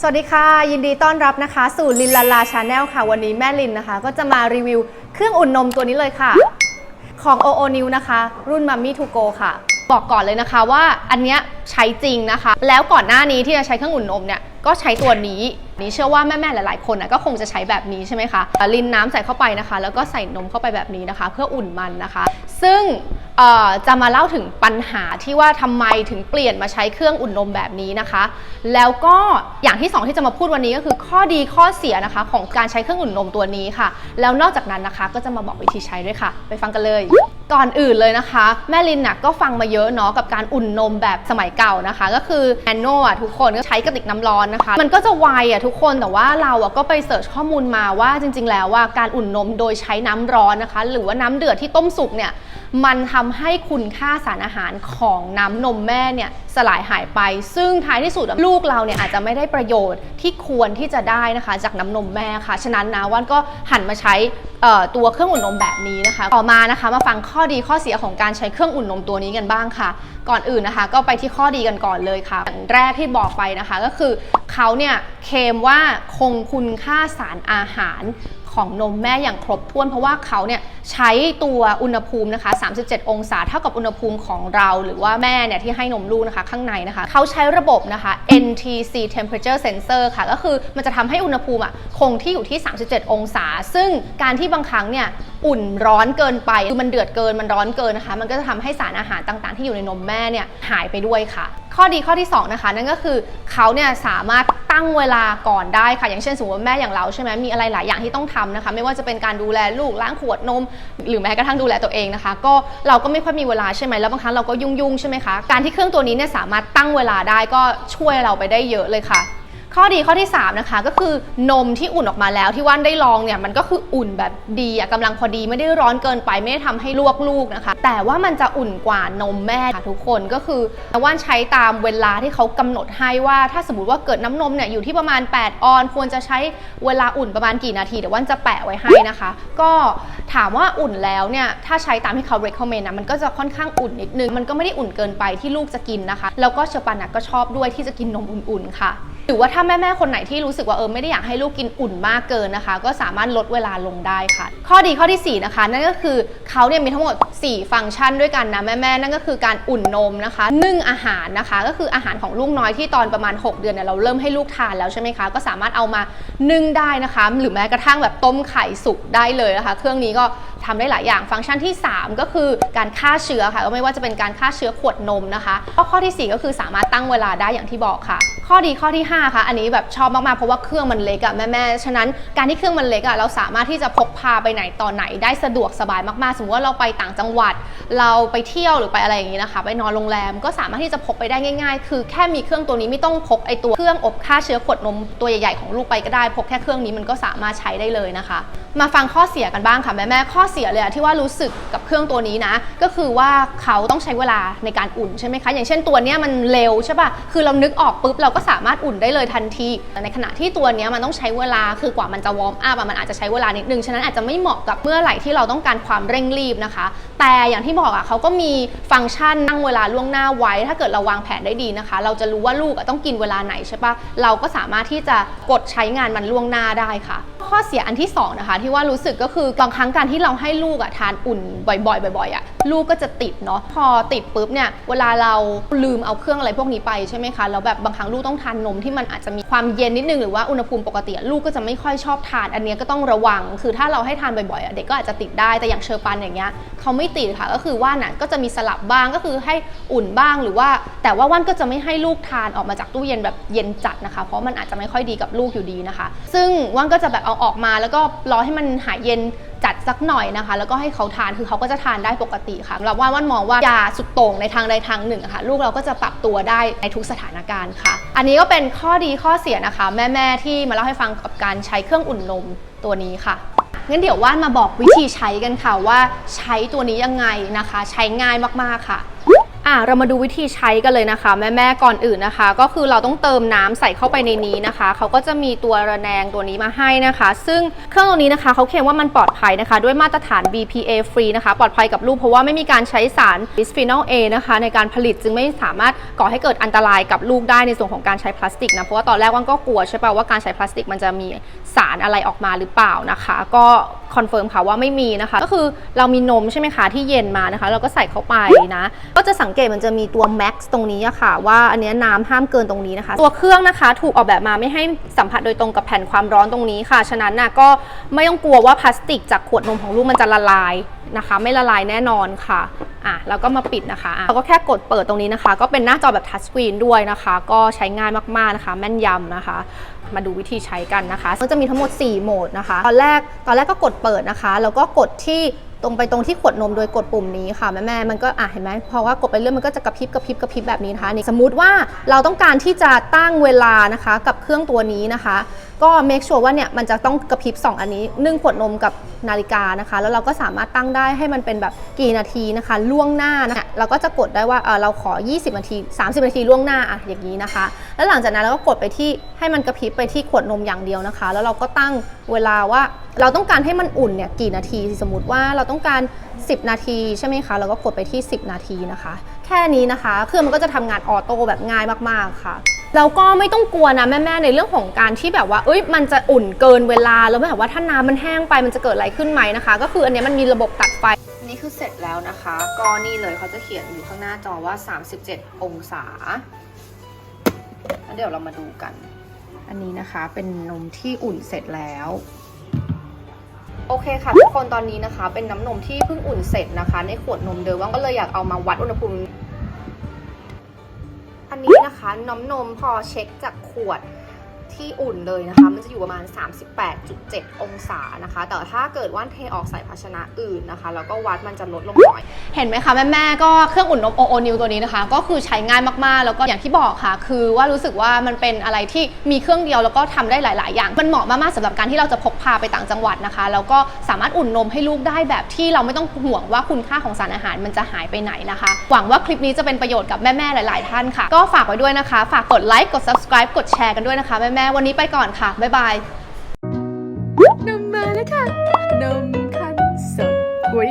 สวัสดีค่ะ ยินดีต้อนรับนะคะ สู่ลินลาลาชาแนลค่ะ วันนี้แม่ลินนะคะ ก็จะมารีวิวเครื่องอุ่นนมตัวนี้เลยค่ะ ของ OO New นะคะ รุ่น Mummy to Go ค่ะ บอกก่อนเลยนะคะว่าอันเนี้ยใช้จริงนะคะ แล้วก่อนหน้านี้ที่จะใช้เครื่องอุ่นนมเนี่ยก็ใช้ตัวนี้นี่เชื่อว่าแม่ๆหลายๆคนนะก็คงจะใช้แบบนี้ใช่ไหมคะลินน้ำใส่เข้าไปนะคะ แล้วก็ใส่นมเข้าไปแบบนี้นะคะ เพื่ออุ่นมันนะคะ ซึ่ง จะมาเล่าถึงปัญหาที่ว่าทำไมถึงเปลี่ยนมาใช้เครื่องอุ่นนมแบบนี้นะคะ แล้วก็อย่างที่สองที่จะมาพูดวันนี้ก็คือข้อดีข้อเสียนะคะ ของการใช้เครื่องอุ่นนมตัวนี้ค่ะ แล้วนอกจากนั้นนะคะ ก็จะมาบอกวิธีใช้ด้วยค่ะ ไปฟังกันเลย ก่อนอื่นเลยนะคะ แม่ลินน่ะก็ฟังมาเยอะเนาะกับการอุ่นนมแบบสมัยเก่านะคะ ก็คือแอนโนอะทุกคนก็ใช้กระติกน้ำร้อนนะคะ มันก็จะไวอะทุกคนแต่ว่าเราอะก็ไปเสิร์ชข้อมูลมาว่าจริง ๆ แล้วว่าการอุ่นนมโดยใช้น้ำร้อนนะคะ หรือว่าน้ำเดือดที่ต้มสุกเนี่ย มันทำให้คุณค่าสารอาหารของน้ำนมแม่เนี่ยสลายหายไป ซึ่งท้ายที่สุดลูกเราเนี่ยอาจจะไม่ได้ประโยชน์ที่ควรที่จะได้นะคะ จากน้ำนมแม่ค่ะ ฉะนั้นนะวันก็หันมาใช้ตัวเครื่องอุ่นนมแบบนี้นะคะ ต่อมานะคะ มาฟังข้อดีข้อเสียของการใช้เครื่องอุ่นนมตัวนี้กันบ้างค่ะ ก่อนอื่นนะคะ ก็ไปที่ข้อดีกันก่อนเลยค่ะอย่างแรกที่บอกไปนะคะก็คือเขาเนี่ยเคลมว่าคงคุณค่าสารอาหาร ของนมแม่อย่างครบถ้วน เพราะว่าเขาเนี่ยใช้ตัวอุณหภูมินะคะ 37 องศาเท่ากับอุณหภูมิของเรา หรือว่าแม่เนี่ยที่ให้นมลูกนะคะ ข้างในนะคะ เขาใช้ระบบนะคะ NTC temperature sensor ค่ะ ก็คือมันจะทำให้อุณหภูมิอะคงที่อยู่ที่ 37 องศา ซึ่งการที่บางครั้งเนี่ยอุ่นร้อนเกินไปคือมันเดือดเกินมันร้อนเกินนะคะ มันก็จะทำให้สารอาหารต่างๆ ที่อยู่ในนมแม่เนี่ยหายไปด้วยค่ะ ข้อดีข้อที่สองนะคะนั่นก็คือเขาเนี่ยสามารถตั้งเวลาก่อนได้ค่ะ อย่างเช่นสมมติว่าแม่อย่างเราใช่ไหมมีอะไรหลายอย่างที่ต้องทำนะคะ ไม่ว่าจะเป็นการดูแลลูกล้างขวดนม หรือแม้กระทั่งดูแลตัวเองนะคะ ก็เราก็ไม่ค่อยมีเวลาใช่ไหมแล้วบางครั้งเราก็ยุ่งๆใช่ไหมคะการที่เครื่องตัวนี้เนี่ยสามารถตั้งเวลาได้ก็ช่วยเราไปได้เยอะเลยค่ะ ข้อดีข้อที่ 3 นะคะ ก็คือนมที่อุ่นออกมาแล้วที่ว่านได้ลองเนี่ยมันก็คืออุ่นแบบดีอะกำลังพอดีไม่ได้ร้อนเกินไปไม่ได้ทำให้ลวกลูกนะคะ แต่ว่ามันจะอุ่นกว่านมแม่ค่ะทุกคนก็คือว่านใช้ตามเวลาที่เขากำหนดให้ว่าถ้าสมมติว่าเกิดน้ำนมเนี่ยอยู่ที่ประมาณ 8 ออน ควรจะใช้เวลาอุ่นประมาณกี่นาทีเดี๋ยวว่านจะแปะไว้ให้นะคะ ก็ถามว่าอุ่นแล้วเนี่ยถ้าใช้ตามที่เขา recommend นะมันก็จะค่อนข้างอุ่นนิดนึงมันก็ไม่ได้อุ่นเกินไปที่ลูกจะกินนะคะ แล้วก็เชอปันนะก็ชอบด้วยที่จะกินนมอุ่นๆค่ะ หรือว่าถ้าแม่ๆคนไหนที่รู้สึกว่าเออไม่ได้อยากให้ลูกกินอุ่นมากเกินนะคะ ก็สามารถลดเวลาลงได้ค่ะ ข้อดีข้อที่ 4 นะคะ นั่นก็คือเขาเนี่ยมีทั้งหมด 4 ฟังก์ชันด้วยกันนะแม่ๆนั่นก็คือการอุ่นนมนะคะนึ่งอาหารนะคะ ก็คืออาหารของลูกน้อยที่ตอนประมาณ 6 เดือนเนี่ยเราเริ่มให้ลูกทานแล้วใช่ไหมคะ ก็สามารถเอามานึ่งได้นะคะ หรือแม้กระทั่งแบบต้มไข่สุกได้เลยนะคะ เครื่องนี้ก็ ทำได้หลายอย่าง ฟังก์ชันที่ 3 ก็คือการฆ่าเชื้อค่ะก็ไม่ว่าจะเป็นการฆ่าเชื้อขวดนมนะคะข้อข้อทีสี่ 4 ก็คือสามารถตั้งเวลาได้อย่างที่บอกค่ะ ข้อดีข้อที่ 5 ค่ะ อันนี้แบบชอบมากๆเพราะว่าเครื่องมันเล็กอะแม่ๆฉะนั้นการที่เครื่องมันเล็กอะเราสามารถที่จะพกพาไปไหนต่อไหนได้สะดวกสบายมากๆ สมมติว่าเราไปต่างจังหวัด เราไปเที่ยวหรือไปอะไรอย่างนี้นะคะ ไปนอนโรงแรมก็สามารถที่จะพกไปได้ง่าย ๆ คือแค่มีเครื่องตัวนี้ไม่ต้องพกไอตัวเครื่องอบฆ่าเชื้อขวดนมตัวใหญ่ๆของลูกไปก็ได้ พกแค่เครื่องนี้มันก็สามารถใช้ได้เลยนะคะ มาฟังข้อเสียกันบ้างค่ะแม่ๆข้อเสียเลยอะที่ว่ารู้สึกกับเครื่องตัวนี้นะ ก็คือว่าเขาต้องใช้เวลาในการอุ่นใช่ไหมคะ อย่างเช่นตัวนี้มันเร็วใช่ป่ะ คือเรานึกออกปุ๊บเราก็สามารถอุ่นได้เลยทันทีแต่ในขณะที่ตัวนี้มันต้องใช้เวลาคือกว่ามันจะวอร์มอัพอะมันอาจจะใช้เวลานิดนึง ฉะนั้นอาจจะไม่เหมาะกับเมื่อไหร่ที่เราต้องการความเร่งรีบนะคะ แต่อย่างที่บอกอะเขาก็มีฟังก์ชันนั่งเวลาล่วงหน้าไว้ ถ้าเกิดเราวางแผนได้ดีนะคะ เราจะรู้ว่าลูกอะต้องกินเวลาไหนใช่ปะเราก็สามารถที่จะกดใช้งานมันล่วงหน้าได้ค่ะ ข้อเสียอันที่สองนะคะที่ว่ารู้สึกก็คือบางครั้งการที่เราให้ลูกอะทานอุ่นบ่อยๆบ่อยๆอะ ลูกก็จะติดเนาะพอติดปุ๊บเนี่ยเวลาเราลืมเอาเครื่องอะไรพวกนี้ไปใช่ไหมคะแล้วแบบบางครั้งลูกต้องทานนมที่มันอาจจะมีความเย็นนิดนึงหรือว่าอุณหภูมิปกติลูกก็จะไม่ค่อยชอบทาน อันเนี้ยก็ต้องระวัง คือถ้าเราให้ทานบ่อยๆเด็กก็อาจจะติดได้แต่อย่างเชอร์ปันอย่างเงี้ยเขาไม่ติดค่ะก็คือว่าน่ะก็จะมีสลับบ้างก็คือให้อุ่นบ้างหรือว่า แต่ว่าว่านก็จะไม่ให้ลูกทานออกมาจากตู้เย็นแบบเย็นจัดนะคะ เพราะมันอาจจะไม่ค่อยดีกับลูกอยู่ดีนะคะ ซึ่งว่านก็จะแบบเอาออกมาแล้วก็รอให้มันหายเย็นจัดสักหน่อยนะคะ แล้วก็ให้เขาทานคือเขาก็จะทานได้ปกติค่ะเราว่าว่านมองว่ายาสุดโต่งในทางใดทางหนึ่งะค่ะลูกเราก็จะปรับตัวได้ในทุกสถานการณ์ค่ะ อันนี้ก็เป็นข้อดีข้อเสียนะคะ แม่ๆที่มาเล่าให้ฟังกับการใช้เครื่องอุ่นนมตัวนี้ค่ะงั้นเดี๋ยวว่านมาบอกวิธีใช้กันค่ะว่าใช้ตัวนี้ยังไงนะคะ ใช้ง่ายมากๆค่ะ อะเรามาดูวิธีใช้กันเลยนะคะ แม่แม่ๆก่อนอื่นนะคะ ก็คือเราต้องเติมน้ำใส่เข้าไปในนี้นะคะเขาก็จะมีตัวระแนงตัวนี้มาให้นะคะ ซึ่งเครื่องตัวนี้นะคะเขาเคลมว่ามันปลอดภัยนะคะ ด้วยมาตรฐาน BPA free นะคะ ปลอดภัยกับลูกเพราะว่าไม่มีการใช้สารบิสฟีนอล A นะคะ ในการผลิตจึงไม่สามารถก่อให้เกิดอันตรายกับลูกได้ในส่วนของการใช้พลาสติกนะเพราะว่าตอนแรกว่านก็กลัวใช่ป่ะว่าการใช้พลาสติกมันจะมีสารอะไรออกมาหรือเปล่านะคะ ก็คอนเฟิร์มค่ะว่าไม่มีนะคะ ก็คือเรามีนมใช่ไหมคะที่เย็นมานะคะ เราก็ใส่เข้าไปนะ ก็จะสังเกตมันจะมีตัวแม็กซ์ตรงนี้อะค่ะ ว่าอันนี้น้ำห้ามเกินตรงนี้นะคะ ตัวเครื่องนะคะถูกออกแบบมาไม่ให้สัมผัสโดยตรงกับแผ่นความร้อนตรงนี้ค่ะ ฉะนั้นน่ะก็ไม่ต้องกลัวว่าพลาสติกจากขวดนมของลูกมันจะละลายนะคะ ไม่ละลายแน่นอนค่ะ อะแล้วก็มาปิดนะคะะเราก็แค่กดเปิดตรงนี้นะคะ ก็เป็นหน้าจอแบบทัชสกรีนด้วยนะคะ ก็ใช้ง่ายมากๆนะคะ แม่นยำนะคะ มาดูวิธีใช้กันนะคะก็จะมีทั้งหมด 4 โหมดนะคะ ตอนแรกตอนแรกก็กดเปิดนะคะ แล้วก็กดที่ตรงไปตรงที่ขวดนมโดยกดปุ่มนี้ค่ะแม่แม่มันก็อะเห็นไหมเพราะว่ากดไปเรื่อยมันก็จะกระพริบกระพริบกระพริบแบบนี้นะคะนี่สมมุติว่าเราต้องการที่จะตั้งเวลานะคะ กับเครื่องตัวนี้นะคะ ก็ make sure ว่าเนี่ยมันจะต้องกระพริบ 2 อันนี้ นึ่งขวดนมกับนาฬิกานะคะ แล้วเราก็สามารถตั้งได้ให้มันเป็นแบบกี่นาทีนะคะ ล่วงหน้านะคะเราก็จะกดได้ว่าเเราขอ 20 นาที 30 นาทีล่วงหน้าอะอย่างนี้นะคะ แล้วหลังจากนั้นเราก็กดไปที่ให้มันกระพริบไปที่ขวดนมอย่างเดียวนะคะ แล้วเราก็ตั้งเวลาว่าเราต้องการให้มันอุ่นเนี่ยกี่นาที สมมติว่าเราต้องการ 10 นาทีใช่ไหมคะ เราก็กดไปที่ 10 นาทีนะคะ แค่นี้นะคะเครื่องมันก็จะทำงานออโต้แบบง่ายมากๆค่ะ แล้วก็ไม่ต้องกลัวนะแม่ๆในเรื่องของการที่แบบว่าเอ้ยมันจะอุ่นเกินเวลาแล้วแบบว่าถ้าน้ำมันแห้งไปมันจะเกิดอะไรขึ้นไหมนะคะ ก็คืออันเนี้ยมันมีระบบตัดไฟ นี่คือเสร็จแล้วนะคะ ก็นี่เลยเขาจะเขียนอยู่ข้างหน้าจอว่า 37 องศาแล้วเดี๋ยวเรามาดูกัน อันนี้นะคะเป็นนมที่อุ่นเสร็จแล้วโอเคค่ะทุกคนตอนนี้นะคะ เป็นน้ำนมที่เพิ่งอุ่นเสร็จนะคะ ในขวดนมเดิมว่างก็เลยอยากเอามาวัดอุณหภูมิ นะคะ น้ำนมพอเช็คจากขวด ที่อุ่นเลยนะคะ มันจะอยู่ประมาณ 38.7 องศานะคะ แต่ถ้าเกิดว่าเทออกใส่ภาชนะอื่นนะคะ แล้วก็วัดมันจะลดลงหน่อย เห็นไหมคะแม่แม่ๆก็เครื่องอุ่นนมโอโอนิวตัวนี้นะคะ ก็คือใช้ง่ายมากๆ แล้วก็อย่างที่บอกค่ะ คือว่ารู้สึกว่ามันเป็นอะไรที่มีเครื่องเดียวแล้วก็ทำได้หลาย ๆ อย่าง มันเหมาะมากๆสำหรับการที่เราจะพกพาไปต่างจังหวัดนะคะ แล้วก็สามารถอุ่นนมให้ลูกได้แบบที่เราไม่ต้องห่วงว่าคุณค่าของสารอาหารมันจะหายไปไหนนะคะ หวังว่าคลิปนี้จะเป็นประโยชน์กับแม่ๆหลาย ๆ ท่านค่ะ ก็ฝากไว้ด้วยนะคะ ฝากกดไลค์กด subscribe กดแชร์กันด้วยนะคะแม่ๆวันนี้ไปก่อนค่ะ บ๊ายบาย นมมาแล้วค่ะ นมคันสดอุ้ย